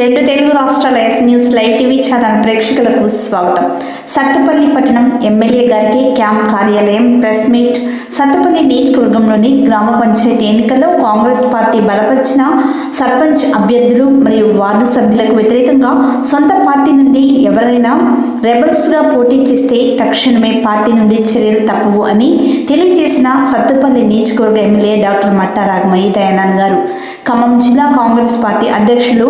రెండు తెలుగు రాష్ట్రాల S news live TV channel ప్రేక్షకులకు స్వాగతం. సత్తుపల్లి పట్టణం ఎమ్మెల్యే గారికి క్యాంప్ కార్యాలయం ప్రెస్ మీట్. సత్తుపల్లి నియోజకవర్గంలోని గ్రామ పంచాయతీ ఎన్నికల్లో కాంగ్రెస్ పార్టీ బలపరిచిన సర్పంచ్ అభ్యర్థులు మరియు వార్డు సభ్యులకు వ్యతిరేకంగా సొంత పార్టీ నుండి ఎవరైనా రెబల్స్గా పోటీ చేస్తే తక్షణమే పార్టీ నుండి చర్యలు తప్పవు అని తెలియజేసిన సత్తుపల్లి నియోజకవర్గ ఎమ్మెల్యే డాక్టర్ మట్టా రాగమయ్య దయానంద్ గారు. ఖమ్మం జిల్లా కాంగ్రెస్ పార్టీ అధ్యక్షులు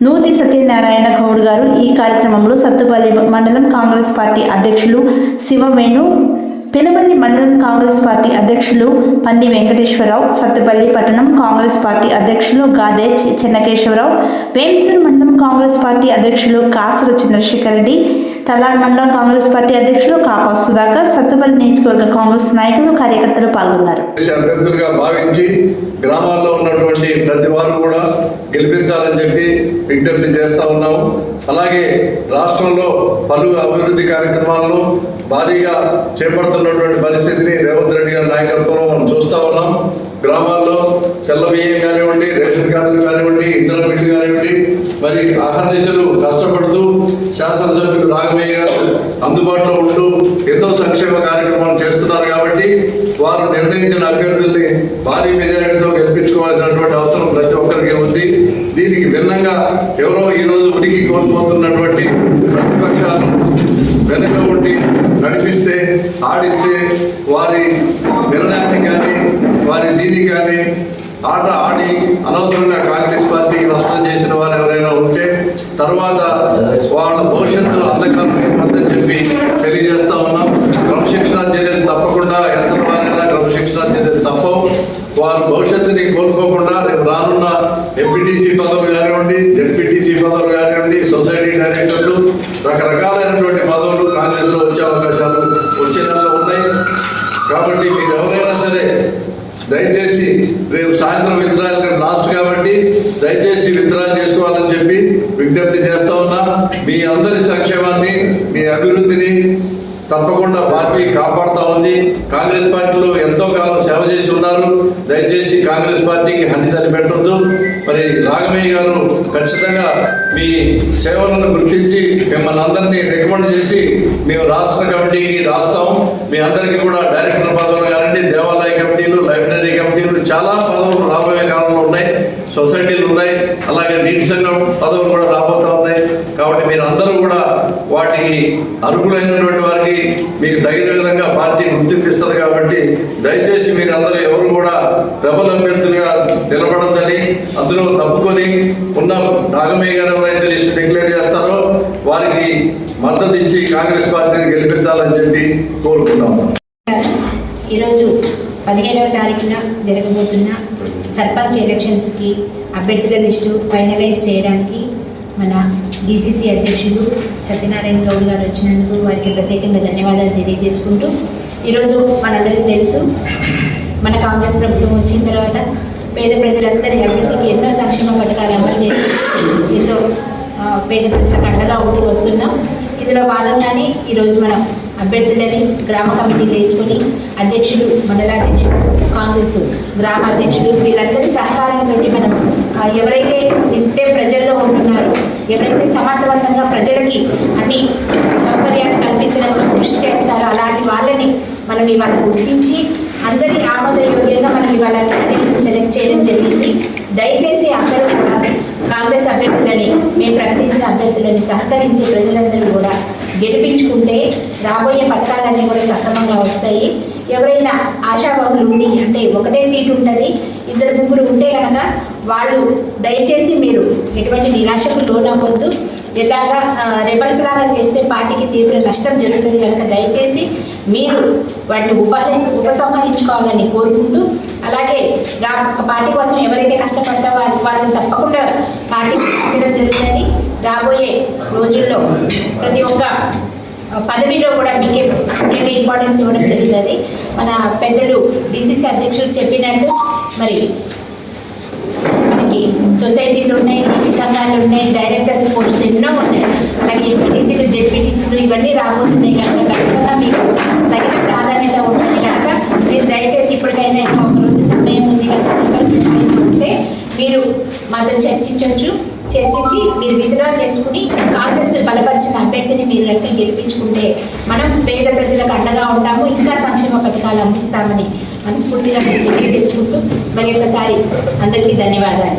నూతి సత్యనారాయణ గౌడ్ గారు ఈ కార్యక్రమంలో సత్తుపల్లి మండలం కాంగ్రెస్ పార్టీ అధ్యక్షులు శివవేణు పెనుబంది మండలం కాంగ్రెస్ పార్టీ అధ్యక్షులు పంది వెంకటేశ్వరరావు సత్తుపల్లి పట్టణం కాంగ్రెస్ పార్టీ అధ్యక్షులు గాదే చెన్నకేశ్వరరావు వేంసూరు మండలం కాంగ్రెస్ పార్టీ అధ్యక్షులు కాసర చంద్రశేఖర్ రెడ్డి తలాడ్ మండలం కాంగ్రెస్ పార్టీ అధ్యక్షులు కాపా సుధాకర్ సత్తుపల్లి నియోజకవర్గ కాంగ్రెస్ నాయకులు కార్యకర్తలు పాల్గొన్నారు. అభ్యర్థులుగా భావించి గ్రామాల్లో ఉన్నటువంటి ప్రతి వారు కూడా గెలిపించాలని చెప్పి విజ్ఞప్తి చేస్తూ ఉన్నాము. అలాగే రాష్ట్రంలో పలు అభివృద్ధి కార్యక్రమాలను భారీగా చేపడుతున్నటువంటి పరిస్థితిని రేవంత్ రెడ్డి గారి నాయకత్వంలో మనం చూస్తూ ఉన్నాం. గ్రామాల్లో తెల్ల బియ్యం కానివ్వండి రేషన్ కార్డులు కానివ్వండి ఇంధన బిడ్డు కానివ్వండి మరి అహర్నిశలు కష్టపడుతూ శాసనసభ్యులు రాఘవయ్య గారు అందుబాటులో ఉంటూ ఎన్నో సంక్షేమ కార్యక్రమాలు చేస్తున్నారు కాబట్టి వారు నిర్ణయించిన అభ్యర్థుల్ని భారీ మెజారిటీతో గెలిపించుకోవాల్సినటువంటి అవసరం ప్రతి ఒక్కరికి ఉంది దీనికి భిన్నంగా ఎవరో ఈ రోజు ఉనికి కోల్పోతున్నటువంటి ప్రతిపక్షాలు వెనుక ఉండి నడిపిస్తే ఆడిస్తే వారి నిర్ణయాన్ని కానీ వారి దీన్ని కానీ ఆట ఆడి అనవసరంగా కాంగ్రెస్ పార్టీకి నష్టం చేసిన వారు ఎవరైనా ఉంటే తర్వాత వాళ్ళ భవిష్యత్తు అంధకారం ఏర్పడదని చెప్పి తెలియజేస్తా ఉన్నాం క్రమశిక్షణ చర్యలు తప్పకుండా ఎంత వారైనా క్రమశిక్షణ చర్యలు తప్పవు వారి భవిష్యత్తుని కోల్పోకుండా రేపు రానున్న ఎంపీటీసీ పదవులు కానివ్వండి జెడ్పీటీసీ పదవులు కానివ్వండి సొసైటీ డైరెక్టర్లు రకరకాలైనటువంటి పదవులు కాంగ్రెస్లో వచ్చే అవకాశాలు వచ్చే నెలలో ఉన్నాయి. కాబట్టి మీరు ఎవరైనా సరే దయచేసి రేపు సాయంత్రం విత్డ్రాయల్ లాస్ట్ కాబట్టి దయచేసి విత్తనాలు చేసుకోవాలని చెప్పి విజ్ఞప్తి చేస్తా ఉన్నా. మీ అందరి సంక్షేమాన్ని మీ అభివృద్ధిని తప్పకుండా పార్టీ కాపాడుతూ ఉంది. కాంగ్రెస్ పార్టీలో ఎంతో కాలం సేవ చేసి ఉన్నారు. దయచేసి కాంగ్రెస్ పార్టీకి హని తని పెట్టొద్దు. మరి రాఘమయ్య గారు ఖచ్చితంగా మీ సేవలను గుర్తించి మిమ్మల్ని అందరినీ రికమెండ్ చేసి మేము రాష్ట్ర కమిటీకి రాస్తాం. మీ అందరికీ కూడా డైరెక్టర్ పదవులు కానివ్వండి దేవాలయ కమిటీలు లైబ్రరీ కమిటీలు చాలా పదవులు రాబోయే కాలంలో ఉన్నాయి. సొసైటీలు ఉన్నాయి. అలాగే నీటి సంఘం పదవులు కూడా రాబోతూ ఉన్నాయి. కాబట్టి మీరు అందరూ కూడా వాటికి అర్హులైనటువంటి వారికి మీకు తగిన విధంగా పార్టీ గుర్తింపు ఇస్తుంది కాబట్టి దయచేసి మీరు అందరూ ఎవరు కూడా ప్రబల అభ్యర్థులుగా నిలబడద్దని అందులో తప్పుకొని ఉన్న నాగమయ్య గారు ఎవరైతే లిస్టు డిక్లేర్ చేస్తారో వారికి మద్దతు ఇచ్చి కాంగ్రెస్ పార్టీని గెలిపించాలని చెప్పి కోరుకున్నాము ఈరోజు పదిహేనవ తారీఖున జరగబోతున్న సర్పంచ్ ఎలక్షన్స్కి అభ్యర్థుల లిస్టు ఫైనలైజ్ చేయడానికి మన డీసీసీ అధ్యక్షులు సత్యనారాయణ గౌడ్ గారు వచ్చినందుకు వారికి ప్రత్యేకంగా ధన్యవాదాలు తెలియజేసుకుంటూ ఈరోజు మనందరికీ తెలుసు మన కాంగ్రెస్ ప్రభుత్వం వచ్చిన తర్వాత పేద ప్రజలందరి అభివృద్ధికి ఎన్నో సంక్షేమ పథకాలు అమలు చేసి ఎంతో పేద ప్రజలకు అండగా ఉంటూ వస్తున్నాం. ఇందులో భాగంగానే ఈరోజు మనం అభ్యర్థులని గ్రామ కమిటీలు వేసుకొని అధ్యక్షులు మండలాధ్యక్షులు కాంగ్రెస్ గ్రామ అధ్యక్షులు వీళ్ళందరి సహకారంతో మనం ఎవరైతే ఇస్తే ప్రజల్లో ఉంటున్నారో ఎవరైతే సమర్థవంతంగా ప్రజలకి అన్ని సౌకర్యాలు కల్పించడంలో కృషి చేస్తారో అలాంటి వాళ్ళని మనం ఇవాళ గుర్తించి అందరి ఆమోదయోగ్యంగా మనం ఇవాళ క్యాండిడేట్స్ సెలెక్ట్ చేయడం జరిగింది. దయచేసి అందరూ కూడా కాంగ్రెస్ అభ్యర్థులని మేము ప్రకటించిన అభ్యర్థులని సహకరించి ప్రజలందరూ కూడా గెలిపించుకుంటే రాబోయే పథకాలన్నీ కూడా సక్రమంగా వస్తాయి. ఎవరైనా ఆశాభావులు ఉండి అంటే ఒకటే సీటు ఉంటుంది ఇద్దరు ముగ్గురు ఉంటే కనుక వాళ్ళు దయచేసి మీరు ఎటువంటి నిరాశకు లోనవ్వద్దు. ఎలాగా రెపర్స్ లాగా చేస్తే పార్టీకి తీవ్ర నష్టం జరుగుతుంది కనుక దయచేసి మీరు వాటిని ఉపాధి ఉపసంహరించుకోవాలని కోరుకుంటూ అలాగే రా పార్టీ కోసం ఎవరైతే కష్టపడతా వాళ్ళ వాళ్ళని తప్పకుండా పార్టీకి ఇచ్చడం జరుగుతుంది. రాబోయే రోజుల్లో ప్రతి ఒక్క పదవిలో కూడా మీకే ప్రత్యేక ఇంపార్టెన్స్ ఇవ్వడం జరుగుతుంది. మన పెద్దలు డీసీసీ అధ్యక్షులు చెప్పినట్టు మరి మనకి సొసైటీలు ఉన్నాయి నీటి సంఘాలు ఉన్నాయి డైరెక్టర్స్ పోస్టులు ఎన్నో ఉన్నాయి. అలాగే ఎంపీటీసీలు జెడ్పీటీసీలు ఇవన్నీ రాబోతున్నాయి కనుక ఖచ్చితంగా మీకు తగిన ప్రాధాన్యత ఉంటుంది కనుక మీరు దయచేసి ఇప్పటికైనా ఒక రోజు సమయం ఉంది కనుక రివర్స్ ఉంటే మీరు మాతో చర్చించవచ్చు. చర్చించి మీరు విత్డ్రా చేసుకుని కాంగ్రెస్ బలపరిచిన అభ్యర్థిని మీరు కనుక గెలిపించుకుంటే మనం పేద ప్రజలకు అండగా ఉంటాము ఇంకా సంక్షేమ పథకాలు అందిస్తామని మనస్ఫూర్తిగా తెలియజేసుకుంటూ మరి ఒకసారి అందరికీ ధన్యవాదాలు.